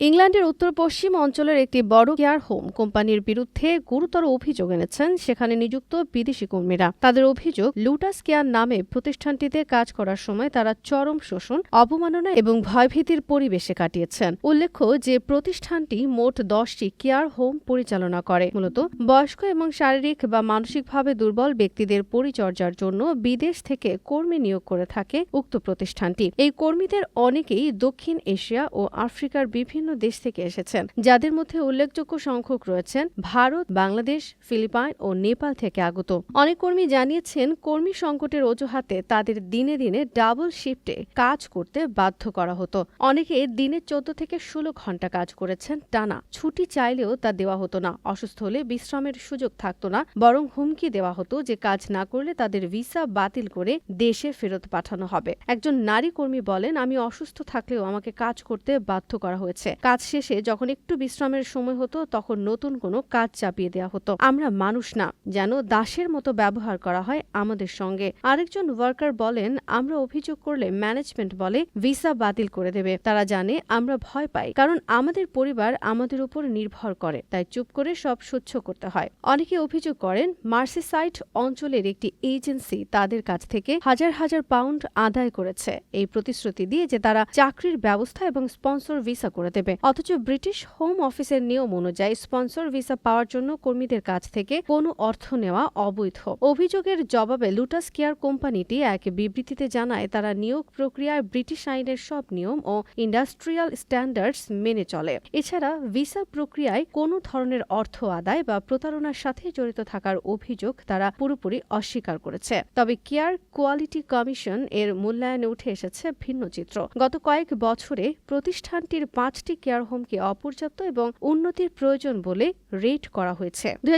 ইংল্যান্ডের উত্তর পশ্চিম অঞ্চলের একটি বড় কেয়ার হোম কোম্পানির বিরুদ্ধে গুরুতর অভিযোগ এনেছেন, সেখানে নিযুক্ত বিদেশি কর্মীরা। তাদের অভিযোগ, লুটাস কেয়ার নামে প্রতিষ্ঠানটিতে কাজ করার সময় তারা চরম শোষণ, অবমাননা এবং ভয়ভীতির পরিবেশে কাটিয়েছেন। উল্লেখ্য যে প্রতিষ্ঠানটি মোট দশটি কেয়ার হোম পরিচালনা করে। মূলত বয়স্ক এবং শারীরিক বা মানসিকভাবে দুর্বল ব্যক্তিদের পরিচর্যার জন্য বিদেশ থেকে কর্মী নিয়োগ করে থাকে উক্ত প্রতিষ্ঠানটি। এই কর্মীদের অনেকেই দক্ষিণ এশিয়া ও আফ্রিকার বিভিন্ন দেশ থেকে এসেছেন, যাদের মধ্যে উল্লেখযোগ্য সংখ্যক রয়েছেন ভারত, বাংলাদেশ, ফিলিপাইন ও নেপাল থেকে আগত। অনেক কর্মী জানিয়েছেন, কর্মী সংকটের অজুহাতে তাদের দিনে দিনে ডাবল শিফটে কাজ করতে বাধ্য করা হতো। অনেকে দিনে চোদ্দ থেকে ষোলো ঘণ্টা কাজ করেছেন, টানা। ছুটি চাইলেও তা দেওয়া হতো না। অসুস্থ হলে বিশ্রামের সুযোগ থাকতো না, বরং হুমকি দেওয়া হতো যে কাজ না করলে তাদের ভিসা বাতিল করে দেশে ফেরত পাঠানো হবে। একজন নারী কর্মী বলেন, আমি অসুস্থ থাকলেও আমাকে কাজ করতে বাধ্য করা হয়েছে। কাজ শেষে যখন একটু বিশ্রামের সময় হতো, তখন নতুন কোনো কাজ চাপিয়ে দেওয়া হতো। আমরা মানুষ না, যেন দাসের মতো ব্যবহার করা হয় আমাদের সঙ্গে। আরেকজন ওয়ার্কার বলেন, আমরা অভিযোগ করলে ম্যানেজমেন্ট বলে ভিসা বাতিল করে দেবে। তারা জানে আমরা ভয় পাই, কারণ আমাদের পরিবার আমাদের উপর নির্ভর করে, তাই চুপ করে সব সহ্য করতে হয়। অনেকে অভিযোগ করেন, মার্সিসাইড অঞ্চলের একটি এজেন্সি তাদের কাছ থেকে হাজার হাজার পাউন্ড আদায় করেছে। এই প্রতিশ্রুতি দিয়ে যে তারা চাকরির ব্যবস্থা এবং স্পন্সর ভিসা করে দেবে। অথচ ব্রিটিশ হোম অফিসের নিয়ম অনুযায়ী স্পন্সর ভিসা পাওয়ার জন্য কর্মীদের কাছ থেকে কোনো অর্থ নেওয়া অবৈধ। অভিযোগের জবাবে লুটাস কেয়ার কোম্পানিটি এক বিবৃতিতে জানায়, তারা নিয়োগ প্রক্রিয়ায় ব্রিটিশ আইনের সব নিয়ম ও ইন্ডাস্ট্রিয়াল স্ট্যান্ডার্ডস মেনে চলে। এছাড়া ভিসা প্রক্রিয়ায় কোনো ধরনের অর্থ আদায় বা প্রতারণার সাথে জড়িত থাকার অভিযোগ তারা পুরোপুরি অস্বীকার করেছে। তবে কেয়ার কোয়ালিটি কমিশন এর মূল্যায়নে উঠে এসেছে ভিন্ন চিত্র। গত কয়েক বছরে প্রতিষ্ঠানটির পাঁচটি কেয়ার হোমকে অপর্যাপ্ত এবং উন্নতির প্রয়োজন বলে রেট করা হয়েছে। দুই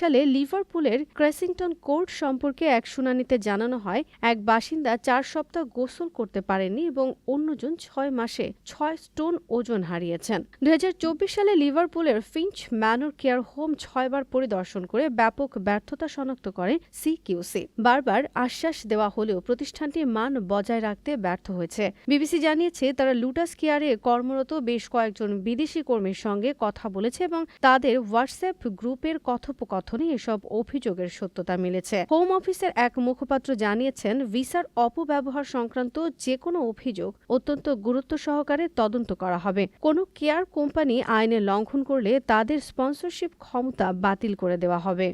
সালে লিভারপুলের ক্রেসিংটন কোর্ট সম্পর্কে এক শুনানিতে জানানো হয়, এক বাসিন্দা চার সপ্তাহ গোসল করতে পারেননি এবং অন্যজন ছয় মাসে ছয় স্টোন ওজন হারিয়েছেন। দুই সালে লিভারপুলের ফিঞ্চ ম্যানর কেয়ার হোম ছয়বার পরিদর্শন করে ব্যাপক ব্যর্থতা শনাক্ত করে সিকিউসি। বারবার আশ্বাস দেওয়া হলেও প্রতিষ্ঠানটির মান বজায় রাখতে ব্যর্থ হয়েছে। বিবিসি জানিয়েছে, তারা লুটাস কেয়ারে কর্মরত বেশ কয়েকজন বিদেশি কর্মীর সঙ্গে কথা বলেছে এবং তাদের হোয়াটসঅ্যাপ গ্রুপের কথোপকথনে এসব অভিযোগের সত্যতা মিলেছে। হোম অফিসের এক মুখপাত্র জানিয়েছেন, ভিসার অপব্যবহার সংক্রান্ত যে কোনো অভিযোগ অত্যন্ত গুরুত্ব সহকারে তদন্ত করা হবে। কোনো কেয়ার কোম্পানি আইনের লঙ্ঘন করলে তাদের স্পন্সরশিপ ক্ষমতা বাতিল করে দেওয়া হবে।